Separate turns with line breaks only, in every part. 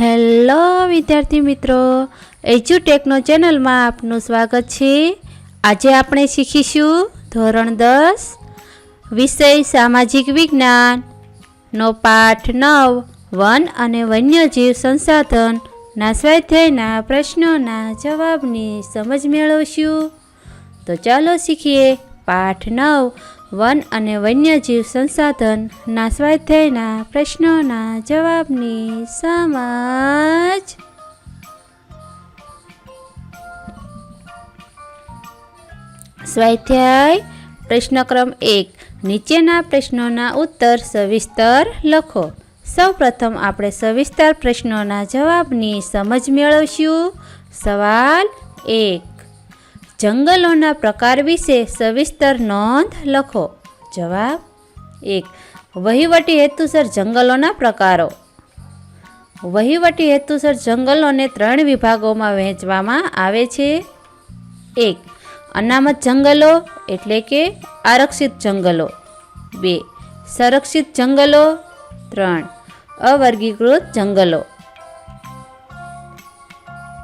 Hello, વિદ્યાર્થી મિત્રો. એજ્યુટેકનો ચેનલમાં આપનું સ્વાગત છે. આજે આપણે શીખીશું ધોરણ દસ, વિષય સામાજિક વિજ્ઞાન. નો પાઠ નવ, વન અને વન્યજીવ સંસાધન ના સ્વાધ્યાયના પ્રશ્નોના જવાબની સમજ મેળવશું. તો ચાલો શીખીએ પાઠ નવ. વન અને વન્યજીવ સંસાધન ના સ્વાધ્યાયના પ્રશ્નોના જવાબની સમજ. સ્વાધ્યાય પ્રશ્ન ક્રમ એક, નીચેના પ્રશ્નોના ઉત્તર સવિસ્તર લખો. સૌપ્રથમ આપણે સવિસ્તર પ્રશ્નોના જવાબની સમજ મેળવશું. સવાલ એક જંગલોના પ્રકાર વિશે સવિસ્તર નોંધ લખો. જવાબ એક. વહીવટી હેતુસર જંગલોના પ્રકારો. વહીવટી હેતુસર જંગલોને ત્રણ વિભાગોમાં વહેંચવામાં આવે છે. એક. અનામત જંગલો એટલે કે આરક્ષિત જંગલો. બે. સંરક્ષિત જંગલો. ત્રણ. અવર્ગીકૃત જંગલો.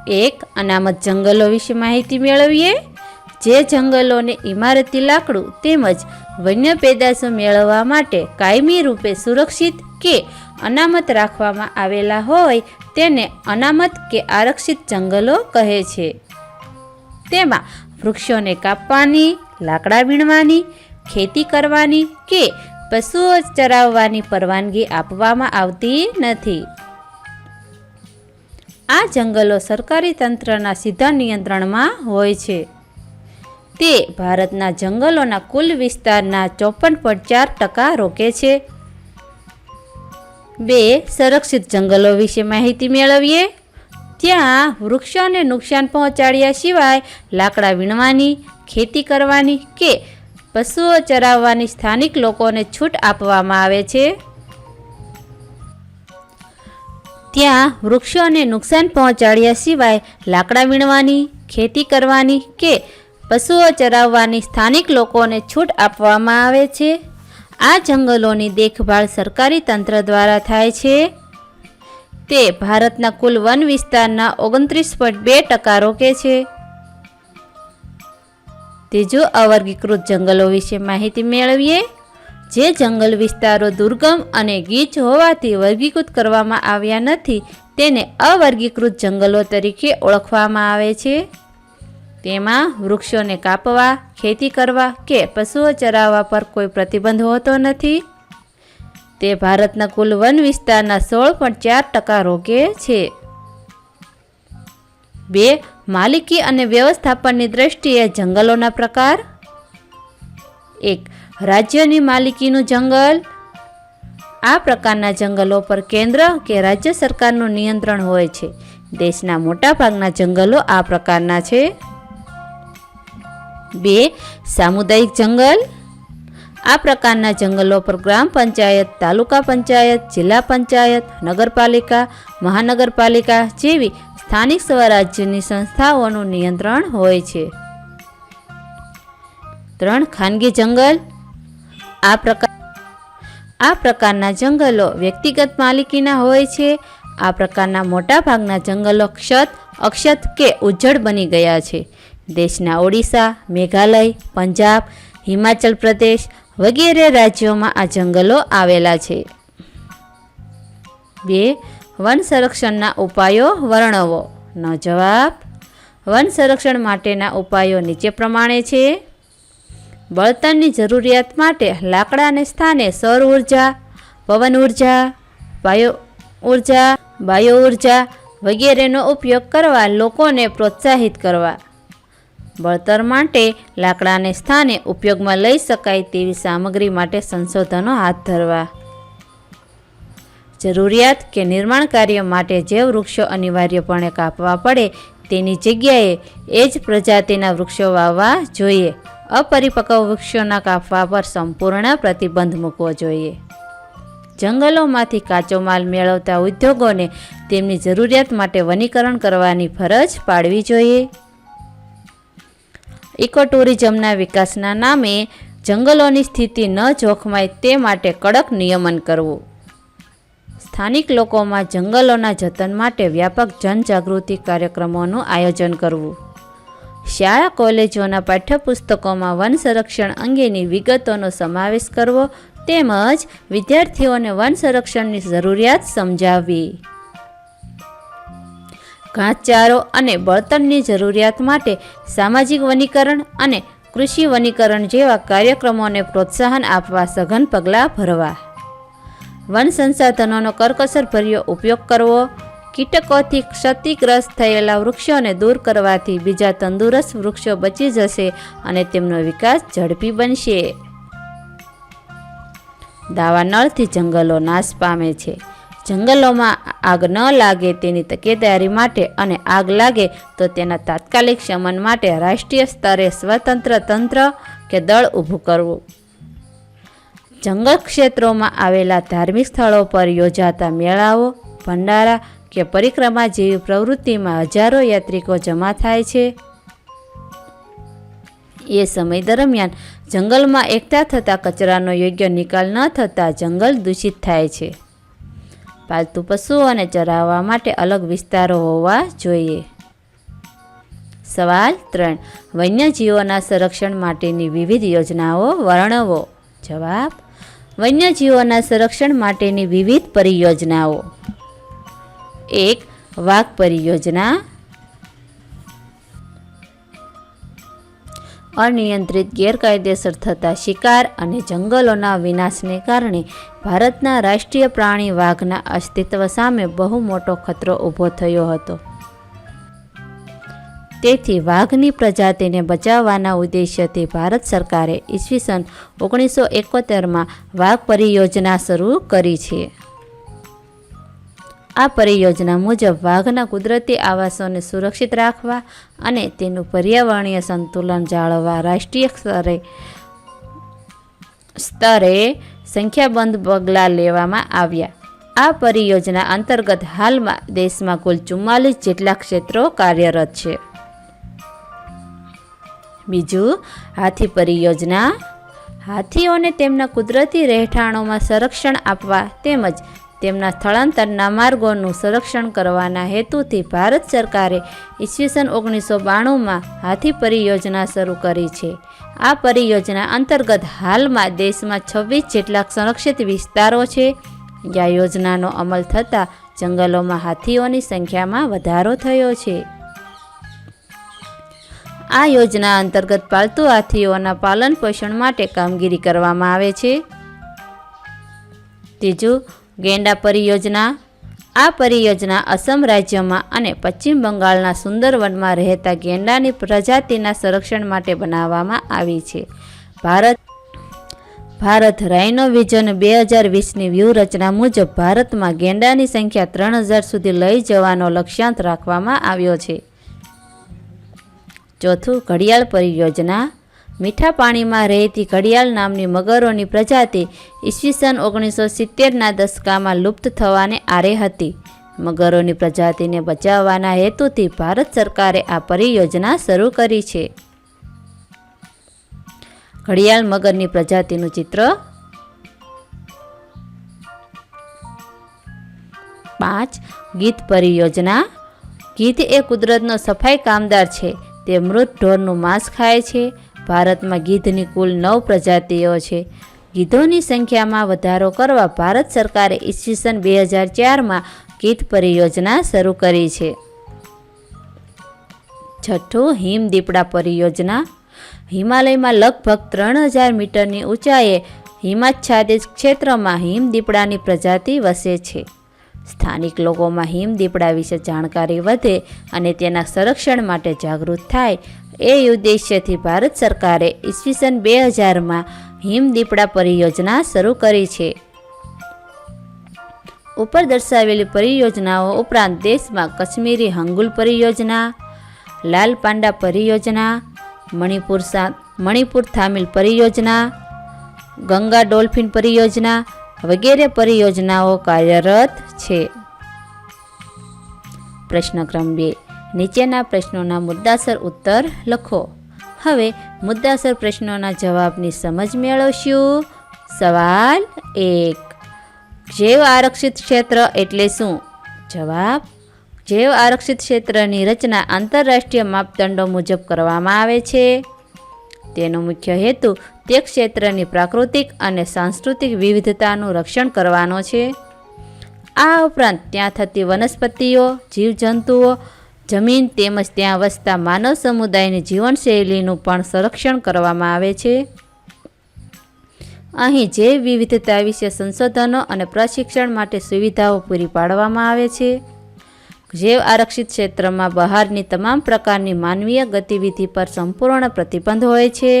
એક. અનામત જંગલો વિશે માહિતી મેળવીએ. જે જંગલોને ઇમારતી લાકડું તેમજ વન્ય પેદાશો મેળવવા માટે કાયમી રૂપે સુરક્ષિત કે અનામત રાખવામાં આવેલા હોય તેને અનામત કે આરક્ષિત જંગલો કહે છે. તેમાં વૃક્ષોને કાપવાની, લાકડા વીણવાની, ખેતી કરવાની કે પશુઓ ચરાવવાની પરવાનગી આપવામાં આવતી નથી. આ જંગલો સરકારી તંત્રના સીધા નિયંત્રણમાં હોય છે. તે ભારતના જંગલોના કુલ વિસ્તારના ચોપન પોઈન્ટ ચાર ટકા રોકે છે. બે, સંરક્ષિત જંગલો વિશે માહિતી મેળવીએ. ત્યાં વૃક્ષોને નુકસાન પહોંચાડ્યા સિવાય લાકડા વીણવાની, ખેતી કરવાની કે પશુઓ ચરાવવાની સ્થાનિક લોકોને છૂટ આપવામાં આવે છે. ત્યાં વૃક્ષોને નુકસાન પહોંચાડ્યા સિવાય લાકડા વીણવાની, ખેતી કરવાની કે પશુઓ ચરાવવાની સ્થાનિક લોકોને છૂટ આપવામાં આવે છે. આ જંગલોની દેખભાળ સરકારી તંત્ર દ્વારા થાય છે. તે ભારતના કુલ વન વિસ્તારના ઓગણત્રીસ પોઈન્ટ બે ટકા રોકે છે. ત્રીજો અવર્ગીકૃત જંગલો વિશે માહિતી મેળવીએ. જે જંગલ વિસ્તારો દુર્ગમ અને ગીચ હોવાથી વર્ગીકૃત કરવામાં આવ્યા નથી, તેને અવર્ગીકૃત જંગલો તરીકે ઓળખવામાં આવે છે. તેમાં વૃક્ષોને કાપવા, ખેતી કરવા કે પશુઓ ચરાવવા પર કોઈ પ્રતિબંધ હોતો નથી. તે ભારતના કુલ વન વિસ્તારના સોળ પોઈન્ટ ચાર ટકા રોકે છે. બે, માલિકી અને વ્યવસ્થાપનની દ્રષ્ટિએ જંગલોના પ્રકાર. એક, રાજ્યની માલિકીનું જંગલ. આ પ્રકારના જંગલો પર કેન્દ્ર કે રાજ્ય સરકારનું નિયંત્રણ હોય છે. દેશના મોટાભાગના જંગલો આ પ્રકારના છે. બે, સામુદાયિક જંગલ. આ પ્રકારના જંગલો પર ગ્રામ પંચાયત, તાલુકા પંચાયત, જિલ્લા પંચાયત, નગરપાલિકા, મહાનગરપાલિકા જેવી સ્થાનિક સ્વરાજ્યની સંસ્થાઓનું નિયંત્રણ હોય છે. ત્રણ ખાનગી જંગલ. આ પ્રકાર આ પ્રકારના જંગલો વ્યક્તિગત માલિકીના હોય છે. આ પ્રકારના મોટાભાગના જંગલો ક્ષત, અક્ષત કે ઉજ્જડ બની ગયા છે. દેશના ઓડિશા, મેઘાલય, પંજાબ, હિમાચલ પ્રદેશ વગેરે રાજ્યોમાં આ જંગલો આવેલા છે. બે, વન સંરક્ષણના ઉપાયો વર્ણવો. નો જવાબ, વન સંરક્ષણ માટેના ઉપાયો નીચે પ્રમાણે છે. બળતણની જરૂરિયાત માટે લાકડાને સ્થાને સૌર ઊર્જા, પવન ઊર્જા બાયો ઊર્જા બાયો ઊર્જા વગેરેનો ઉપયોગ કરવા લોકોને પ્રોત્સાહિત કરવા. બળતર માટે લાકડાને સ્થાને ઉપયોગમાં લઈ શકાય તેવી સામગ્રી માટે સંશોધનો હાથ ધરવા. જરૂરિયાત કે નિર્માણ કાર્ય માટે જે વૃક્ષો અનિવાર્યપણે કાપવા પડે તેની જગ્યાએ એ જ પ્રજાતિના વૃક્ષો વાવવા જોઈએ. અપરિપક્વ વૃક્ષોના કાપવા પર સંપૂર્ણ પ્રતિબંધ મૂકવો જોઈએ. જંગલોમાંથી કાચો માલ મેળવતા ઉદ્યોગોને તેમની જરૂરિયાત માટે વનીકરણ કરવાની ફરજ પાડવી જોઈએ. ઇકો ટુરિઝમના વિકાસના નામે જંગલોની સ્થિતિ ન જોખમાય તે માટે કડક નિયમન કરવું. સ્થાનિક લોકોમાં જંગલોના જતન માટે વ્યાપક જનજાગૃતિ કાર્યક્રમોનું આયોજન કરવું. શાળા કોલેજોના પાઠ્યપુસ્તકોમાં વન સંરક્ષણ અંગેની વિગતોનો સમાવેશ કરવો તેમજ વિદ્યાર્થીઓને વન સંરક્ષણની જરૂરિયાત સમજાવવી. ઘાસચારો અને બળતણની જરૂરિયાત માટે સામાજિક વનીકરણ અને કૃષિ વનીકરણ જેવા કાર્યક્રમોને પ્રોત્સાહન આપવા સઘન પગલાં ભરવા. વન સંસાધનોનો કરકસરભર્યો ઉપયોગ કરવો, કીટકોથી ક્ષતિગ્રસ્ત થયેલા વૃક્ષોને દૂર કરવાથી બીજા તંદુરસ્ત વૃક્ષો બચી જશે અને તેમનો વિકાસ ઝડપી બનશે. દાવાનળથી જંગલો નાશ પામે છે. જંગલોમાં આગ ન લાગે તેની તકેદારી માટે અને આગ લાગે તો તેના તાત્કાલિક શમન માટે રાષ્ટ્રીય સ્તરે સ્વતંત્ર તંત્ર કે દળ ઊભું કરવું. જંગલ ક્ષેત્રોમાં આવેલા ધાર્મિક સ્થળો પર યોજાતા મેળાઓ, ભંડારા કે પરિક્રમા જેવી પ્રવૃત્તિમાં હજારો યાત્રિકો જમા થાય છે. એ સમય દરમિયાન જંગલમાં એકઠા થતા કચરાનો યોગ્ય નિકાલ ન થતાં જંગલ દૂષિત થાય છે. પાલતુ પશુઓને ચરાવવા માટે અલગ વિસ્તારો હોવા જોઈએ. સવાલ ત્રણ. વન્યજીવોના સંરક્ષણ માટેની વિવિધ યોજનાઓ વર્ણવો. જવાબ. વન્યજીવોના સંરક્ષણ માટેની વિવિધ પરિયોજનાઓ. એક, વાઘ પરિયોજના. અનિયંત્રિત ગેરકાયદેસર થતા શિકાર અને જંગલોના વિનાશને કારણે ભારતના રાષ્ટ્રીય પ્રાણી વાઘના અસ્તિત્વ સામે બહુ મોટો ખતરો ઊભો થયો હતો. તેથી વાઘની પ્રજાતિને બચાવવાના ઉદ્દેશ્યથી ભારત સરકારે ઈસવીસન ઓગણીસો એકોતેરમાં વાઘ પરિયોજના શરૂ કરી છે. આ પરિયોજના મુજબ વાઘના કુદરતી આવાસોને સુરક્ષિત રાખવા અને તેનું પર્યાવરણીય સંતુલન જાળવવા રાષ્ટ્રીય સ્તરે સ્તરે સંખ્યાબંધ પગલાં લેવામાં આવ્યા. આ પરિયોજના અંતર્ગત હાલમાં દેશમાં કુલ ચુમ્માલીસ જેટલા ક્ષેત્રો કાર્યરત છે. બીજું, હાથી પરિયોજના. હાથીઓને તેમના કુદરતી રહેઠાણોમાં સંરક્ષણ આપવા તેમજ તેમના સ્થળાંતરના માર્ગોનું સંરક્ષણ કરવાના હેતુથી ભારત સરકારે ઈસવીસન ઓગણીસો બાણુંમાં હાથી પરિયોજના શરૂ કરી છે. આ પરિયોજના અંતર્ગત હાલમાં દેશમાં છવ્વીસ જેટલા સંરક્ષિત વિસ્તારો છે. જ્યાં યોજનાનો અમલ થતાં જંગલોમાં હાથીઓની સંખ્યામાં વધારો થયો છે. આ યોજના અંતર્ગત પાલતુ હાથીઓના પાલન પોષણ માટે કામગીરી કરવામાં આવે છે. ત્રીજું ગેંડા પરિયોજના, આ પરિયોજના અસમ રાજ્યમાં અને પશ્ચિમ બંગાળના સુંદરવનમાં રહેતા ગેંડાની પ્રજાતિના સંરક્ષણ માટે બનાવવામાં આવી છે. ભારત ભારત રાઇનો વિઝન બે હજાર વીસની વ્યૂહરચના મુજબ ભારતમાં ગેંડાની સંખ્યા ત્રણ હજાર સુધી લઈ જવાનો લક્ષ્યાંક રાખવામાં આવ્યો છે. ચોથું ઘડિયાળ પરિયોજના મીઠા પાણીમાં રહેતી ઘડિયાળ નામની મગરોની પ્રજાતિ ઈસવીસન ઓગણીસો સિત્તેરના દશકામાં લુપ્ત થવાને આરે હતી. મગરોની પ્રજાતિને બચાવવાના હેતુથી ભારત સરકારે આ પરિયોજના શરૂ કરી છે. ઘડિયાળ મગરની પ્રજાતિનું ચિત્ર પાંચ. ગીત પરિયોજના. ગીધ એ કુદરતનો સફાઈ કામદાર છે. તે મૃત ઢોરનું માંસ ખાય છે. ભારતમાં ગીધની કુલ નવ પ્રજાતિઓ છે. ગીધોની સંખ્યામાં વધારો કરવા ભારત સરકારે ઈસવીસન બે હજાર ચારમાં ગીધ પરિયોજના શરૂ કરી છે. છઠ્ઠું, હિમ દીપડા પરિયોજના. હિમાલયમાં લગભગ ત્રણ હજાર મીટરની ઊંચાઈએ હિમાચ્છાદિત ક્ષેત્રમાં હિમ દીપડાની પ્રજાતિ વસે છે. સ્થાનિક લોકોમાં હિમ દીપડા વિશે જાણકારી વધે અને તેના સંરક્ષણ માટે જાગૃત થાય એ ઉદ્દેશ્યથી ભારત સરકારે ઈસવીસન બે હજારમાં હિમદીપડા પરિયોજના શરૂ કરી છે. ઉપર દર્શાવેલી પરિયોજનાઓ ઉપરાંત દેશમાં કશ્મીરી હંગુલ પરિયોજના, લાલ પાંડા પરિયોજના, મણિપુર મણિપુર થામિલ પરિયોજના, ગંગા ડોલ્ફિન પરિયોજના વગેરે પરિયોજનાઓ કાર્યરત છે. પ્રશ્ન ક્રમ બે. નીચેના પ્રશ્નોના મુદ્દાસર ઉત્તર લખો. હવે મુદ્દાસર પ્રશ્નોના જવાબની સમજ મેળવશું. સવાલ એક. જૈવ આરક્ષિત ક્ષેત્ર એટલે શું? જવાબ. જૈવ આરક્ષિત ક્ષેત્રની રચના આંતરરાષ્ટ્રીય માપદંડો મુજબ કરવામાં આવે છે. તેનો મુખ્ય હેતુ તે ક્ષેત્રની પ્રાકૃતિક અને સાંસ્કૃતિક વિવિધતાનું રક્ષણ કરવાનો છે. આ ઉપરાંત ત્યાં થતી વનસ્પતિઓ, જીવજંતુઓ જમીન તેમજ ત્યાં વસતા માનવ સમુદાયની જીવનશૈલીનું પણ સંરક્ષણ કરવામાં આવે છે. અહીં જૈવ વિવિધતા વિશે સંશોધનો અને પ્રશિક્ષણ માટે સુવિધાઓ પૂરી પાડવામાં આવે છે. જૈવ આરક્ષિત ક્ષેત્રમાં બહારની તમામ પ્રકારની માનવીય ગતિવિધિ પર સંપૂર્ણ પ્રતિબંધ હોય છે.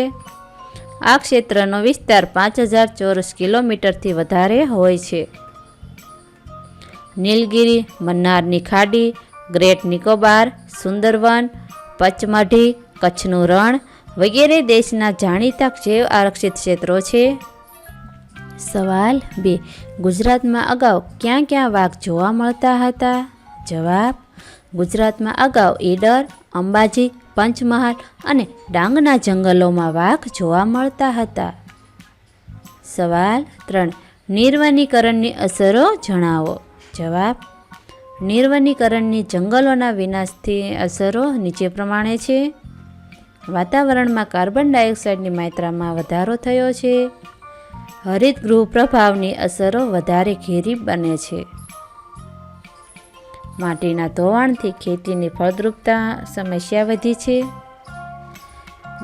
આ ક્ષેત્રનો વિસ્તાર પાંચ હજાર ચોરસ કિલોમીટરથી વધારે હોય છે. નીલગિરી, મન્નારની ખાડી ગ્રેટ નિકોબાર, સુંદરવન, પચમઢી, કચ્છનું રણ વગેરે દેશના જાણીતા જૈવ આરક્ષિત ક્ષેત્રો છે. સવાલ બે. ગુજરાતમાં અગાઉ ક્યાં ક્યાં વાઘ જોવા મળતા હતા? જવાબ. ગુજરાતમાં અગાઉ ઈડર, અંબાજી, પંચમહાલ અને ડાંગના જંગલોમાં વાઘ જોવા મળતા હતા. સવાલ ત્રણ. નિર્વનીકરણની અસરો જણાવો. જવાબ. નિર્વનીકરણની જંગલોના વિનાશથી અસરો નીચે પ્રમાણે છે. વાતાવરણમાં કાર્બન ડાયોક્સાઇડની માત્રામાં વધારો થયો છે. હરિતગૃહ પ્રભાવની અસરો વધારે ઘેરી બને છે. માટીના ધોવાણથી ખેતીની ફળદ્રુપતા સમસ્યા વધી છે.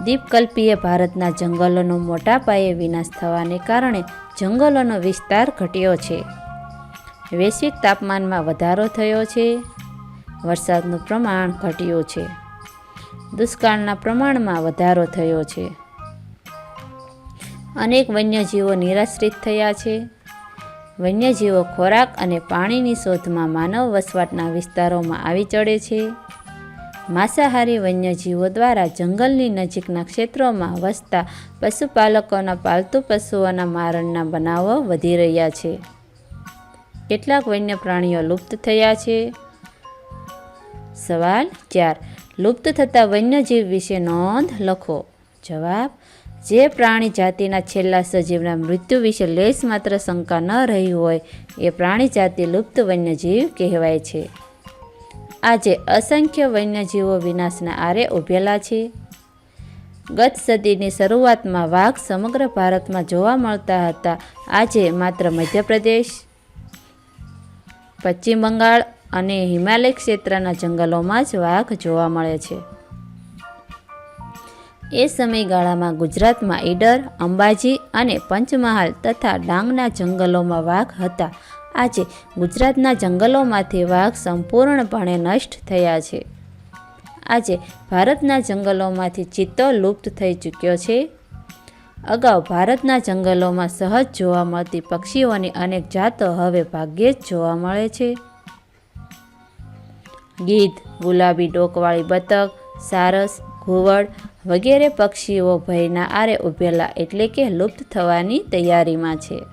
દીપકલ્પીય ભારતના જંગલોનો મોટા પાયે વિનાશ થવાને કારણે જંગલોનો વિસ્તાર ઘટ્યો છે. વૈશ્વિક તાપમાનમાં વધારો થયો છે. વરસાદનું પ્રમાણ ઘટ્યું છે. દુષ્કાળના પ્રમાણમાં વધારો થયો છે. અનેક વન્યજીવો નિરાશ્રિત થયા છે. વન્યજીવો ખોરાક અને પાણીની શોધમાં માનવ વસવાટના વિસ્તારોમાં આવી ચડે છે. માંસાહારી વન્યજીવો દ્વારા જંગલની નજીકના ક્ષેત્રોમાં વસતા પશુપાલકોના પાલતુ પશુઓના મારણના બનાવો વધી રહ્યા છે. કેટલાક વન્ય પ્રાણીઓ લુપ્ત થયા છે? સવાલ ચાર. લુપ્ત થતા વન્યજીવ વિશે નોંધ લખો. જવાબ, જે પ્રાણી જાતિના છેલ્લા સજીવના મૃત્યુ વિશે લેશ માત્ર શંકા ન રહી હોય, એ પ્રાણી જાતિ લુપ્ત વન્યજીવ કહેવાય છે. આજે અસંખ્ય વન્યજીવો વિનાશના આરે ઉભેલા છે. ગત સદીની શરૂઆતમાં વાઘ સમગ્ર ભારતમાં જોવા મળતા હતા. આજે માત્ર મધ્યપ્રદેશ. પશ્ચિમ બંગાળ અને હિમાલય ક્ષેત્રના જંગલોમાં જ વાઘ જોવા મળે છે. એ સમયગાળામાં ગુજરાતમાં ઈડર, અંબાજી અને પંચમહાલ તથા ડાંગના જંગલોમાં વાઘ હતા. આજે ગુજરાતના જંગલોમાંથી વાઘ સંપૂર્ણપણે નષ્ટ થયા છે. આજે ભારતના જંગલોમાંથી ચિત્તો લુપ્ત થઈ ચૂક્યો છે. અગાઉ ભારતના જંગલોમાં સહજ જોવા મળતી પક્ષીઓની અનેક જાતો હવે ભાગ્યે જ જોવા મળે છે. ગીધ, ગુલાબી ડોકવાળી બતક, સારસ, ઘુવડ વગેરે પક્ષીઓ ભયના આરે ઉભેલા એટલે કે લુપ્ત થવાની તૈયારીમાં છે.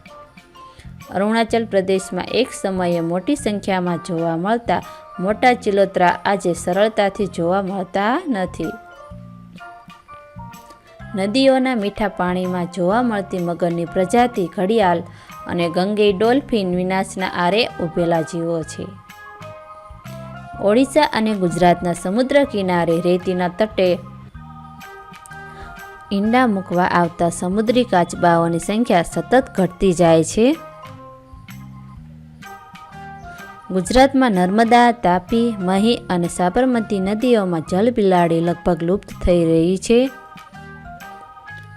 અરુણાચલ પ્રદેશમાં એક સમયે મોટી સંખ્યામાં જોવા મળતા મોટા ચિલોત્રા આજે સરળતાથી જોવા મળતા નથી. નદીઓના મીઠા પાણીમાં જોવા મળતી મગરની પ્રજાતિ ઘડિયાળ અને ગંગે ડોલ્ફિન વિનાશના આરે ઉભેલા જીવો છે. ઓડિશા અને ગુજરાતના સમુદ્ર કિનારે રેતીના તટે ઈંડા મૂકવા આવતા સમુદ્રી કાચબાઓની સંખ્યા સતત ઘટતી જાય છે. ગુજરાતમાં નર્મદા, તાપી, મહી અને સાબરમતી નદીઓમાં જલબિલાડી લગભગ લુપ્ત થઈ રહી છે.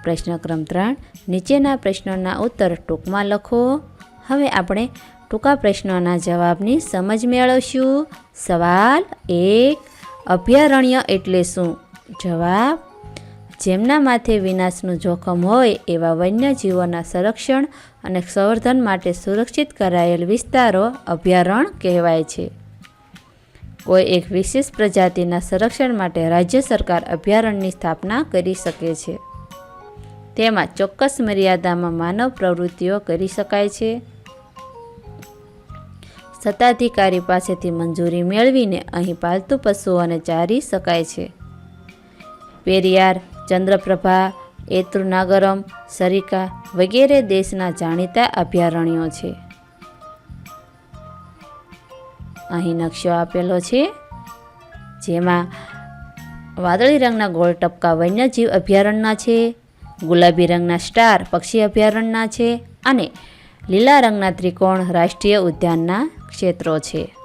પ્રશ્ન ક્રમ ત્રણ, નીચેના પ્રશ્નોના ઉત્તર ટૂંકમાં લખો. હવે આપણે ટૂંકા પ્રશ્નોના જવાબની સમજ મેળવશું. સવાલ એક, અભયારણ્ય એટલે શું? જવાબ, જેમના માથે વિનાશનું જોખમ હોય એવા વન્યજીવોના સંરક્ષણ અને સંવર્ધન માટે સુરક્ષિત કરાયેલ વિસ્તારો અભયારણ્ય કહેવાય છે. કોઈ એક વિશેષ પ્રજાતિના સંરક્ષણ માટે રાજ્ય સરકાર અભયારણ્યની સ્થાપના કરી શકે છે. તેમાં ચોક્કસ મર્યાદામાં માનવ પ્રવૃત્તિઓ કરી શકાય છે. સત્તાધિકારી પાસેથી મંજૂરી મેળવીને અહીં પાલતુ પશુઓને ચારી શકાય છે. પેરિયાર, ચંદ્રપ્રભા એત્રુનાગરમ સરિકા વગેરે દેશના જાણીતા અભયારણ્યો છે. અહીં નકશો આપેલો છે, જેમાં વાદળી રંગના ગોળ ટપકા વન્યજીવ અભયારણ્યના છે ગુલાબી રંગના સ્ટાર, પક્ષી અભયારણ્યના છે અને લીલા રંગના ત્રિકોણ રાષ્ટ્રીય ઉદ્યાનના ક્ષેત્રો છે.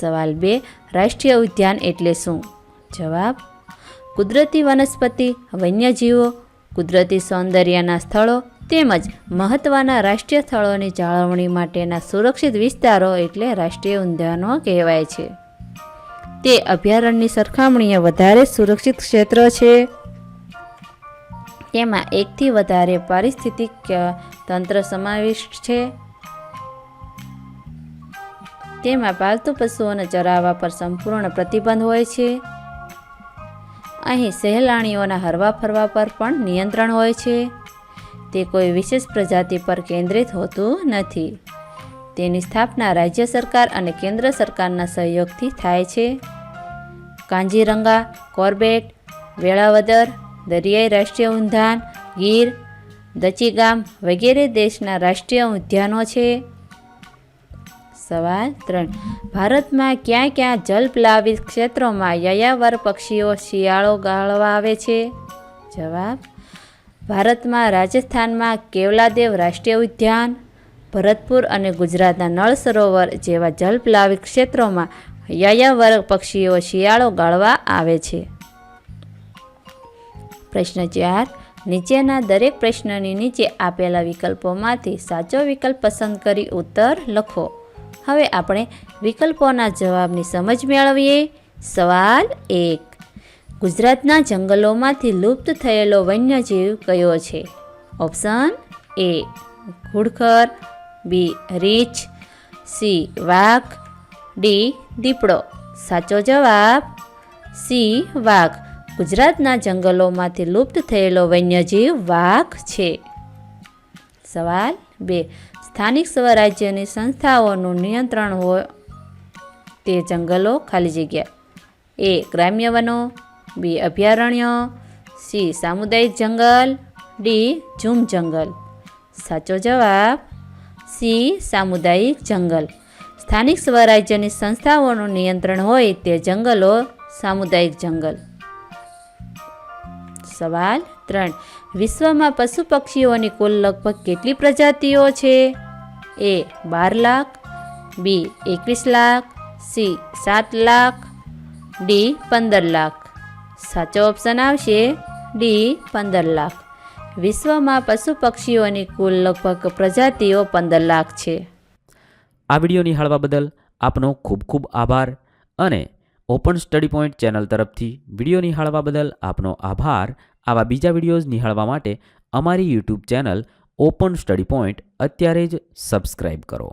સવાલ બે, રાષ્ટ્રીય ઉદ્યાન એટલે શું? જવાબ, કુદરતી વનસ્પતિ, વન્યજીવો, કુદરતી સૌંદર્યના સ્થળો તેમજ મહત્ત્વના રાષ્ટ્રીય સ્થળોની જાળવણી માટેના સુરક્ષિત વિસ્તારો એટલે રાષ્ટ્રીય ઉદ્યાનો કહેવાય છે. તે અભયારણ્યની સરખામણીએ વધારે સુરક્ષિત ક્ષેત્ર છે. તેમાં એકથી વધારે પારિસ્થિતિક તંત્ર સમાવિષ્ટ છે. તેમાં પાલતુ પશુઓને ચરાવવા પર સંપૂર્ણ પ્રતિબંધ હોય છે. અહીં સહેલાણીઓના હરવા ફરવા પર પણ નિયંત્રણ હોય છે. તે કોઈ વિશેષ પ્રજાતિ પર કેન્દ્રિત હોતું નથી. તેની સ્થાપના રાજ્ય સરકાર અને કેન્દ્ર સરકારના સહયોગથી થાય છે. કાંજીરંગા, કોર્બેટ, વેળાવદર, દરિયાઈ રાષ્ટ્રીય ઉદ્યાન, ગીર, દચીગામ વગેરે દેશના રાષ્ટ્રીય ઉદ્યાનો છે. સવાલ ત્રણ. ભારતમાં ક્યાં ક્યાં જલપ્લાવિત ક્ષેત્રોમાં યયાવર પક્ષીઓ શિયાળો ગાળવા આવે છે? જવાબ. ભારતમાં રાજસ્થાનમાં કેવલાદેવ રાષ્ટ્રીય ઉદ્યાન ભરતપુર અને ગુજરાતના નળ સરોવર જેવા જલપ્લાવિત ક્ષેત્રોમાં યાયાવર પક્ષીઓ શિયાળો ગાળવા આવે છે. પ્રશ્ન ચાર, નીચેના દરેક પ્રશ્નની નીચે આપેલા વિકલ્પોમાંથી સાચો વિકલ્પ પસંદ કરી ઉત્તર લખો. હવે આપણે વિકલ્પોના જવાબની સમજ મેળવીએ. સવાલ એક, ગુજરાતના જંગલોમાંથી લુપ્ત થયેલો વન્યજીવ કયો છે? ઓપ્શન એ, ઘુડખર બી રીંછ સી વાઘ, ડી દીપડો. સાચો જવાબ, સી વાઘ. ગુજરાતના જંગલોમાંથી લુપ્ત થયેલો વન્યજીવ વાઘ છે. સવાલ બે. સ્થાનિક સ્વરાજ્યની સંસ્થાઓનું નિયંત્રણ હોય તે જંગલો ખાલી જગ્યા. એ ગ્રામ્ય વનો બી અભયારણ્યો, સી સામુદાયિક જંગલ, ડી ઝૂમ જંગલ. સાચો જવાબ સી સામુદાયિક જંગલ. સ્થાનિક સ્વરાજ્યની સંસ્થાઓનું નિયંત્રણ હોય તે જંગલો સામુદાયિક જંગલ. સવાલ ત્રણ. વિશ્વમાં પશુ પક્ષીઓની કુલ લગભગ કેટલી પ્રજાતિઓ છે? એ બાર લાખ, બી એકવીસ લાખ, સી સાત લાખ, ડી પંદર લાખ. સાચો ઓપ્શન આવશે ડી પંદર લાખ. વિશ્વમાં પશુ પક્ષીઓની કુલ લગભગ પ્રજાતિઓ પંદર લાખ છે.
આ વીડિયો નિહાળવા બદલ આપનો ખૂબ ખૂબ આભાર અને ઓપન સ્ટડી પોઈન્ટ ચેનલ તરફથી વીડિયો નિહાળવા બદલ આપનો આભાર. આવા બીજા વિડીયોઝ નિહાળવા માટે અમારી YouTube channel open study point અત્યારે જ સબસ્ક્રાઈબ કરો.